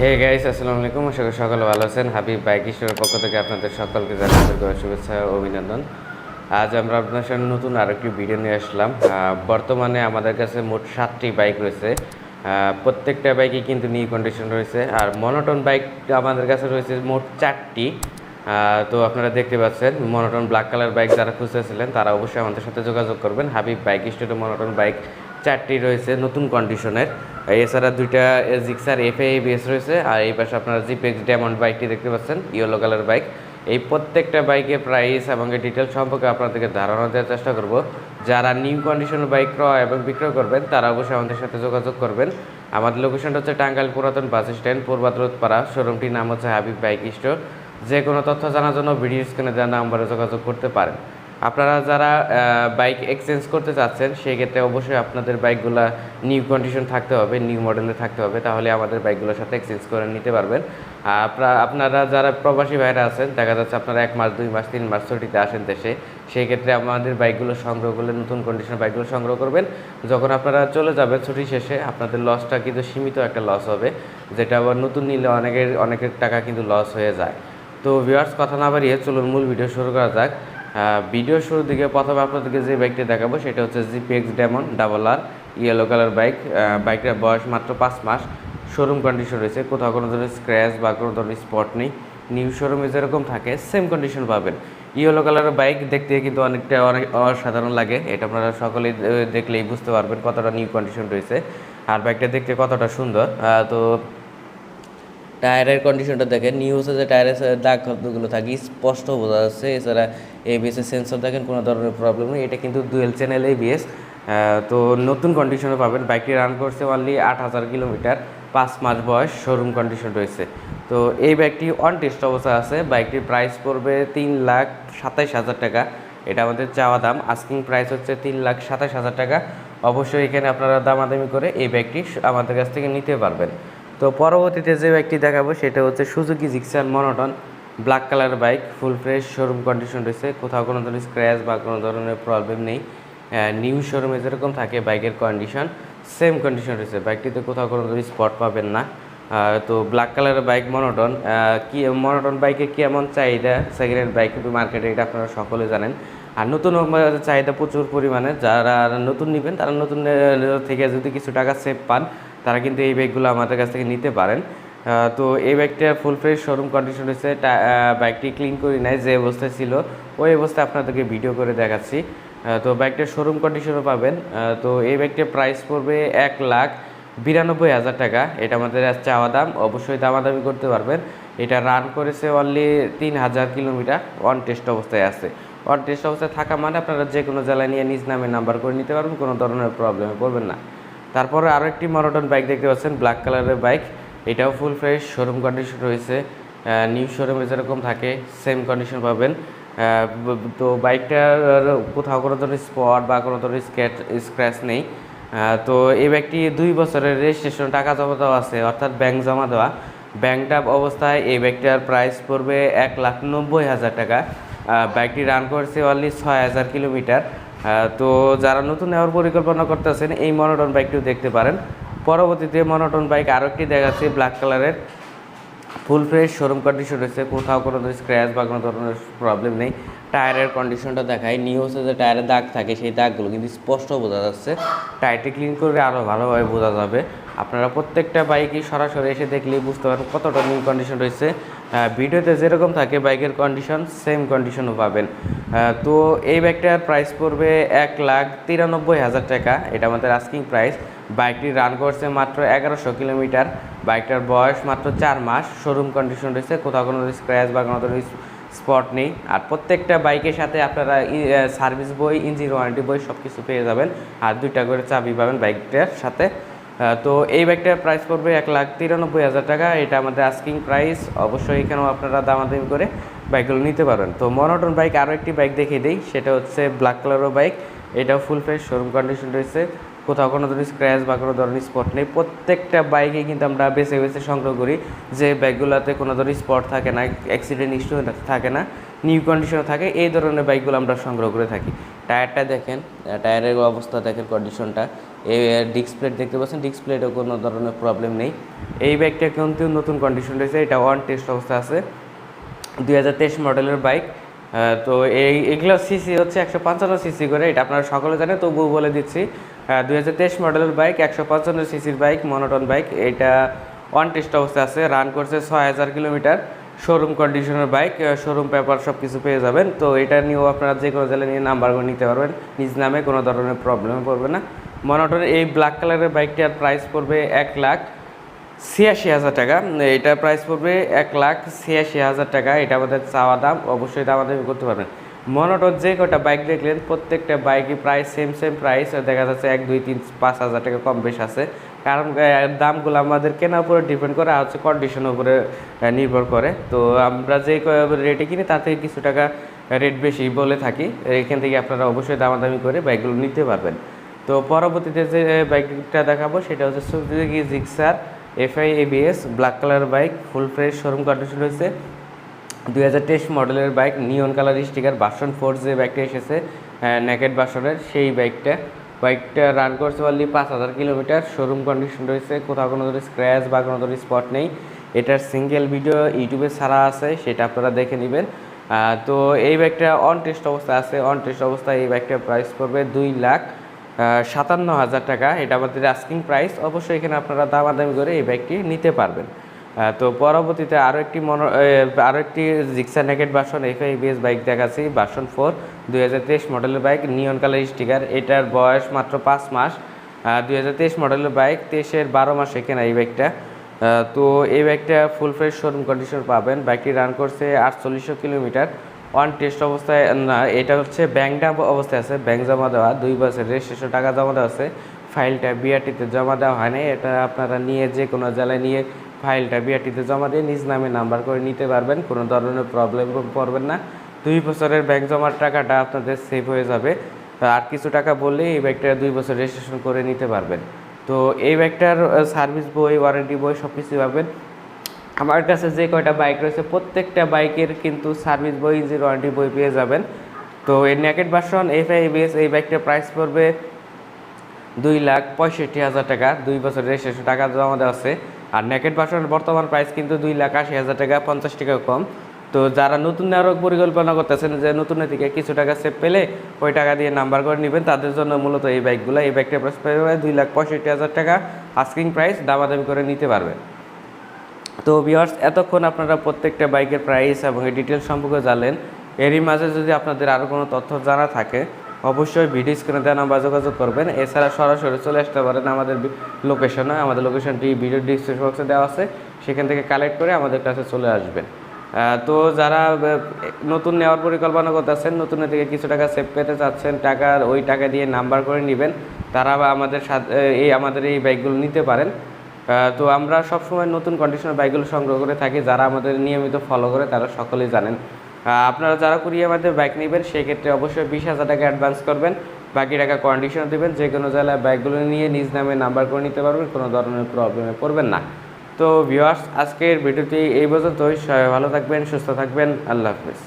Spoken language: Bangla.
হে গাইস আসসালামু আলাইকুম। আশা করি সকলে ভালো আছেন। হাবিব বাইক স্টোরের পক্ষ থেকে আপনাদের সকলকে আন্তরিক শুভেচ্ছা ও অভিনন্দন। আজ আমরা আপনার সামনে নতুন আরেকটি ভিডিও নিয়ে আসলাম। বর্তমানে আমাদের কাছে মোট সাতটি বাইক রয়েছে। প্রত্যেকটা বাইকই কিন্তু নিউ কন্ডিশন রয়েছে। আর মনোটন বাইক আমাদের কাছে রয়েছে মোট চারটি। তো আপনারা দেখতে পাচ্ছেন মনোটন ব্ল্যাক কালার বাইক যারা খুঁজতেছিলেন, তারা অবশ্যই আমাদের সাথে যোগাযোগ করবেন। হাবিব বাইক স্টোরে মনোটন বাইক চারটি রয়েছে নতুন কন্ডিশনের এছাড়া দুইটা জিক্সার এফ এবিএস রয়েছে। আর এই পাশে আপনারা জিপেক্স ডায়মন্ড বাইকটি দেখতে পাচ্ছেন ইয়েলো কালার বাইক এই প্রত্যেকটা বাইকের প্রাইস এবং ডিটেল সম্পর্কে আপনাদেরকে ধারণা দেওয়ার চেষ্টা করব। যারা নিউ কন্ডিশনের বাইক ক্রয় এবং বিক্রয় করবেন, তারা অবশ্যই আমাদের সাথে যোগাযোগ করবেন। আমাদের লোকেশনটা হচ্ছে টাঙ্গাইল পুরাতন বাস স্ট্যান্ড পূর্বাদ্রতপাড়া শোরুমটির নাম হচ্ছে হাবিব বাইক স্টোর। যে কোনো তথ্য জানার জন্য ভিডিও স্ক্রিনে দেওয়া নাম্বারে যোগাযোগ করতে পারেন। আপনারা যারা বাইক এক্সচেঞ্জ করতে চাচ্ছেন সেই ক্ষেত্রে অবশ্যই আপনাদের বাইকগুলো নিউ কন্ডিশন থাকতে হবে নিউ মডেলে থাকতে হবে, তাহলে আমাদের বাইকগুলোর সাথে এক্সচেঞ্জ করে নিতে পারবেন। আর আপনারা যারা প্রবাসী ভাইরা আছেন, দেখা যাচ্ছে আপনারা এক মাস, দুই মাস, তিন মাস ছুটিতে আসেন দেশে সেই ক্ষেত্রে আমাদের বাইকগুলো সংগ্রহ করলে, নতুন কন্ডিশন বাইকগুলো সংগ্রহ করবেন। যখন আপনারা চলে যাবেন ছুটি শেষে, আপনাদের লসটা কিন্তু সীমিত একটা লস হবে, যেটা আবার নতুন নিলে অনেকের অনেকের টাকা কিন্তু লস হয়ে যায়। তো ভিউয়ার্স কথা না বাড়িয়ে চলুন মূল ভিডিও শুরু করা যাক। ভিডিও শুরুর দিকে প্রথমে আপনাদেরকে যে বাইকটি দেখাবো, সেটা হচ্ছে জিপিএক্স ডেমন ডাবল আর ইয়েলো কালার বাইক বাইকটার বয়স মাত্র পাঁচ মাস। শোরুম কন্ডিশন রয়েছে, কোথাও কোনো ধরনের স্ক্র্যাচ বা কোনো ধরনের স্পট নেই। নিউ শোরুমে যেরকম থাকে সেম কন্ডিশন পাবেন। ইয়েলো কালারের বাইক দেখতে কিন্তু অনেকটা অনেক অসাধারণ লাগে, এটা আপনারা সকলেই দেখলেই বুঝতে পারবেন কতটা নিউ কন্ডিশন রয়েছে। আর বাইকটা দেখতে কতটা সুন্দর তো টায়ারের কন্ডিশনটা দেখেন নিউজে যে টায়ারের দাগগুলো থাকে, স্পষ্ট বোঝা যাচ্ছে। এছাড়া এবিএস এর সেন্সর দেখেন, কোনো ধরনের প্রবলেম নেই। এটা কিন্তু ডুয়েল চ্যানেল এবিএস তো নতুন কন্ডিশনে পাবেন। বাইকটি রান করছে অনলি আট হাজার কিলোমিটার, পাঁচ মাস বয়স শোরুম কন্ডিশন রয়েছে। তো এই বাইকটি অন টেস্ট অবস্থা আছে। বাইকটির প্রাইস পড়বে তিন লাখ সাতাইশ হাজার টাকা। এটা আমাদের চাওয়া দাম। আস্কিং প্রাইস হচ্ছে তিন লাখ সাতাশ হাজার টাকা। অবশ্যই এখানে আপনারা দামাদামি করে এই বাইকটি আমাদের কাছ থেকে নিতে পারবেন। তো পরবর্তীতে যে বাইকটি দেখাবো, সেটা হচ্ছে Suzuki Gixxer monotone black colour bike full fresh showroom condition রয়েছে। কোথাও কোনো ধরনের স্ক্র্যাচ বা কোনো ধরনের প্রবলেম নেই। নিউ শোরুমে যেরকম থাকে বাইকের কন্ডিশন সেম কন্ডিশন রয়েছে। বাইকটিতে কোথাও কোনো ধরনের স্পট পাবেন না। তো ব্ল্যাক কালারের বাইক মনোটন কি মনোটন বাইকের কেমন চাহিদা? সেকেন্ড হ্যান্ড বাইক মার্কেটে এটা আপনারা সকলে জানেন। আর নতুন চাহিদা প্রচুর পরিমাণে। যারা নতুন নেবেন, তারা নতুন থেকে যদি কিছু টাকা সেভ পান, তারা কিন্তু এই বাইকগুলো আমাদের কাছ থেকে নিতে পারেন। তো এই বাইকটা ফুল ফ্রেশ শোরুম কন্ডিশন রয়েছে টা- আহ, বাইকটি ক্লিন করি নাই যে অবস্থায় ছিল ওই অবস্থায় আপনাদেরকে ভিডিও করে দেখাচ্ছি। তো বাইকটা শোরুম কন্ডিশনও পাবেন। তো এই বাইকটার প্রাইস পড়বে এক লাখ বিরানব্বই হাজার টাকা। এটা আমাদের চাওয়া দাম অবশ্যই দামাদামি করতে পারবেন। এটা রান করেছে অনলি তিন হাজার কিলোমিটার অন টেস্ট অবস্থায় আছে। অন টেস্ট অবস্থায় থাকা মানে আপনারা যে কোনো জেলায় নিয়ে নিজ নামে নাম্বার করে নিতে পারবেন কোনো ধরনের প্রবলেমে পড়বেন না। তারপরে আরও একটি মনোটন বাইক দেখতে পাচ্ছেন ব্ল্যাক কালারের বাইক এটাও ফুল ফ্রেশ শোরুম কন্ডিশন রয়েছে। নিউ শোরুমে যেরকম থাকে সেম কন্ডিশন পাবেন। তো বাইকটার কোথাও কোনো ধরনের স্পট বা কোনো ধরনের স্ক্র্যাচ স্ক্র্যাচ নেই। তো এই বাইকটি দুই বছরের রেজিস্ট্রেশন টাকা জমা দেওয়া আছে, অর্থাৎ ব্যাংক জমা দেওয়া। ব্যাংকটা অবস্থায় এই বাইকটার প্রাইস পড়বে এক লাখ নব্বই হাজার টাকা। বাইকটি রান করছে অনলি ছয় হাজার কিলোমিটার তো যারা নতুন নেওয়ার পরিকল্পনা করতেছেন, এই মনোটন বাইকটিও দেখতে পারেন। পরবর্তীতে মনোটন বাইক আরও একটি দেখাচ্ছি ব্ল্যাক কালারের ফুল ফ্রেশ শোরুম কন্ডিশন রয়েছে, কোথাও কোনো স্ক্র্যাচ বা কোনো ধরনের প্রবলেম নেই। টায়ারের কন্ডিশনটা দেখায় নিউজে যে টায়ারের দাগ থাকে, সেই দাগগুলো কিন্তু স্পষ্ট বোঝা যাচ্ছে। টায়ারটি ক্লিন করলে আরও ভালোভাবে বোঝা যাবে। আপনারা প্রত্যেকটা বাইকই সরাসরি এসে দেখলেই বুঝতে পারেন কতটা নিউ কন্ডিশন রয়েছে। ভিডিওতে যেরকম থাকে, বাইকের কন্ডিশন সেম কন্ডিশনও পাবেন। তো এই বাইকটার প্রাইস পড়বে এক লাখ তিরানব্বই হাজার টাকা। এটা আমাদের আস্কিং প্রাইস বাইকটি রান করছে মাত্র এগারোশো কিলোমিটার। বাইকটার বয়স মাত্র চার মাস। শোরুম কন্ডিশন রয়েছে, কোথাও কোনো স্ক্র্যাচ বা কোনো ধরনের স্পট নেই। আর প্রত্যেকটা বাইকের সাথে আপনারা সার্ভিস বই ইঞ্জিন ওয়ারেন্টি বই সব কিছু পেয়ে যাবেন। আর দুইটা করে চাবি পাবেন বাইকটার সাথে। তো এই বাইকটার প্রাইস পড়বে এক লাখ তিরানব্বই হাজার টাকা। এটা আমাদের আস্কিং প্রাইস অবশ্যই এখানেও আপনারা দামাদামি করে বাইকগুলো নিতে পারবেন তো মনোটন বাইক আরও একটি বাইক দেখিয়ে দিই। সেটা হচ্ছে ব্ল্যাক কালারও বাইক এটাও ফুল ফ্রেশ শোরুম কন্ডিশন রয়েছে। কোথাও কোনো ধরনের স্ক্র্যাচ বা কোনো ধরনের স্পট নেই। প্রত্যেকটা বাইকে কিন্তু আমরা বেছে বেছে সংগ্রহ করি যে বাইকগুলোতে কোনো ধরনের স্পট থাকে না অ্যাক্সিডেন্ট ইস্যু থাকে না নিউ কন্ডিশনে থাকে, এই ধরনের বাইকগুলো আমরা সংগ্রহ করে থাকি। টায়ারটা দেখেন টায়ারের অবস্থা দেখেন কন্ডিশনটা এই ডিস্ক প্লেট দেখতে পাচ্ছেন ডিস্ক প্লেটও কোনো ধরনের প্রবলেম নেই। এই বাইকটা কিন্তু নতুন কন্ডিশন রয়েছে, এটা ওয়ান টেস্ট অবস্থা আছে। দুই হাজার তেইশ মডেলের বাইক তো এই, এগুলো সিসি হচ্ছে একশো পঞ্চান্ন সিসি করে, এটা আপনারা সকলে জানেন, তবুও বলে দিচ্ছি। তেইশ মডেলের বাইক একশো পঞ্চান্ন সিসির বাইক মনোটন বাইক এটা ওয়ান টেস্ট অবস্থা আছে রান করছে ছয় হাজার কিলোমিটার। শোরুম কন্ডিশনের বাইক শোরুম পেপার সব কিছু পেয়ে যাবেন। তো এটা নিয়েও আপনারা যে কোনো জেলে নিয়ে নাম্বারগুলো নিতে পারবেন। নিজ নামে কোনো ধরনের প্রবলেমে পড়বে না। মনোটনের এই ব্ল্যাক কালারের বাইকটার প্রাইস পড়বে এক লাখ ছিয়াশি হাজার টাকা। এটা প্রাইস পড়বে এক লাখ ছিয়াশি হাজার টাকা। এটা আমাদের চাওয়া দাম। অবশ্যই দাম আমাদের করতে পারবেন। মনোটন যে কটা বাইক দেখলেন প্রত্যেকটা বাইকই প্রায় সেম সেম প্রাইস দেখা যাচ্ছে এক, দুই, তিন, পাঁচ হাজার টাকা কম বেশ আছে। কারণ দামগুলো আমাদের কেনার উপরে ডিপেন্ড করে, আর হচ্ছে কন্ডিশনের উপরে নির্ভর করে। তো আমরা যে রেটে কিনি, তার থেকে কিছু টাকা রেট বেশি বলে থাকি। এখান থেকে আপনারা অবশ্যই দামাদামি করে বাইকগুলো নিতে পারবেন। তো পরবর্তীতে যে বাইকটা দেখাবো, সেটা হচ্ছে Suzuki Gixxer FI ABS black colour bike full fresh showroom condition রয়েছে। তেইশ মডেলের বাইক নিয়ন কালার স্টিকার বাসন ফোর যে বাইকটা এসেছে নেকেট বাসনের সেই বাইকটা। বাইকটা রান করছে পারলি পাঁচ হাজার কিলোমিটার শোরুম কন্ডিশন রয়েছে, কোথাও কোনো ধরনের স্ক্র্যাচ বা কোনো ধরনের স্পট নেই। এটার সিঙ্গেল ভিডিও ইউটিউবে ছাড়া আছে, সেটা আপনারা দেখে নেবেন। তো এই বাইকটা অন টেস্ট অবস্থায় আছে অন টেস্ট অবস্থায় এই বাইকটা প্রাইস পড়বে দুই লাখ সাতান্ন হাজার টাকা। এটা আমাদের আস্কিং প্রাইস অবশ্যই এখানে আপনারা দামাদামি করে এই বাইকটি নিতে পারবেন। তো পরবর্তীতে আরও একটি মনো আরও একটি জিক্সা নেকেট বাসন এফআইবিএস বাইক দেখাচ্ছি বাসন ফোর দুই হাজার তেইশ মডেলের বাইক নিয়ন কালার স্টিকার এটার বয়স মাত্র পাঁচ মাস। দুই মডেলের বাইক তেইশের বারো মাসে কেনা এই বাইকটা তো এই বাইকটা ফুল ফ্রেশ শোরুম কন্ডিশন পাবেন। বাইকটি রান করছে আটচল্লিশশো কিলোমিটার। ওয়ান টেস্ট অবস্থায়, না, এটা হচ্ছে ব্যাংকটা অবস্থায় আছে। ব্যাংক জমা দেওয়া, দুই বছর। রেজিস্ট্রেশন টাকা জমা দেওয়া আছে। ফাইলটা বিআরটিতে জমা দেওয়া হয় হয়নি এটা আপনারা নিয়ে যে কোনো জেলায় নিয়ে ফাইলটা বিআরটিতে জমা দিয়ে নিজ নামে নাম্বার করে নিতে পারবেন, কোনো ধরনের প্রবলেম পড়বেন না। দুই বছরের ব্যাংক জমার টাকাটা আপনাদের সেভ হয়ে যাবে। আর কিছু টাকা বললে এই ব্যাগটা দুই বছর রেজিস্ট্রেশন করে নিতে পারবেন। তো এই ব্যাগটার সার্ভিস বই ওয়ারেন্টি বই সব কিছু পাবেন। আমার কাছে যে কয়টা বাইক রয়েছে, প্রত্যেকটা বাইকের কিন্তু সার্ভিস বই ইঞ্জিন ওয়ারেন্টি বই পেয়ে যাবেন। তো এই ন্যাকেট ভার্সন এফ আইবিএস এই বাইকটার প্রাইস পড়বে দুই লাখ পঁয়ষট্টি হাজার টাকা, দুই বছর রেজিস্ট্রেশন টাকা জমা দেওয়া আছে। আর নেকেট ভার্সনের বর্তমান প্রাইস কিন্তু দুই লাখ আশি হাজার টাকা, পঞ্চাশ টাকা কম। তো যারা নতুন নেওয়ার পরিকল্পনা করতেছেন যে নতুন থেকে কিছু টাকা সেভ পেলে ওই টাকা দিয়ে নাম্বার করে নেবেন, তাদের জন্য মূলত এই বাইকগুলো এই বাইকটার প্রাইস দুই লাখ পঁয়ষট্টি হাজার টাকা আস্কিং প্রাইস দামাদামি করে নিতে পারবেন। তো ভিউয়ার্স এতক্ষণ আপনারা প্রত্যেকটা বাইকের প্রাইস এবং ডিটেলস সম্পর্কে জানলেন। এরই মাঝে যদি আপনাদের আরও কোনো তথ্য জানা থাকে অবশ্যই ভিডিও স্ক্রিনে দেওয়া নাম্বার যোগাযোগ করবেন। এছাড়া সরাসরি চলে আসতে পারেন আমাদের লোকেশনে আমাদের লোকেশনটি ভিডিও ডিসক্রিপশন বক্সে দেওয়া আছে। সেখান থেকে কালেক্ট করে আমাদের কাছে চলে আসবেন। তো যারা নতুন নেওয়ার পরিকল্পনা করতেছেন নতুন থেকে কিছু টাকা সেভ পেতে চাচ্ছেন টাকা ওই টাকা দিয়ে নাম্বার করে নেবেন, তারা আমাদের সাথে এই আমাদের এই বাইকগুলো নিতে পারেন। তো আমরা সবসময় নতুন কন্ডিশনের বাইকগুলো সংগ্রহ করে থাকি। যারা আমাদের নিয়মিত ফলো করে, তারা সকলেই জানেন। আপনারা যারা কুরিয়ার মাধ্যমে বাইক নেবেন, সেক্ষেত্রে অবশ্যই বিশ হাজার টাকা অ্যাডভান্স করবেন। বাকি টাকা কন্ডিশন দেবেন, যে কোনো জায়গায় বাইকগুলো নিয়ে নিজ নামে নাম্বার করে নিতে পারবেন, কোনো ধরনের প্রবলেমে পড়বেন না। তো ভিওয়ার্স আজকের ভিডিওটি এই পর্যন্তই। ভালো থাকবেন, সুস্থ থাকবেন। আল্লাহ হাফিজ।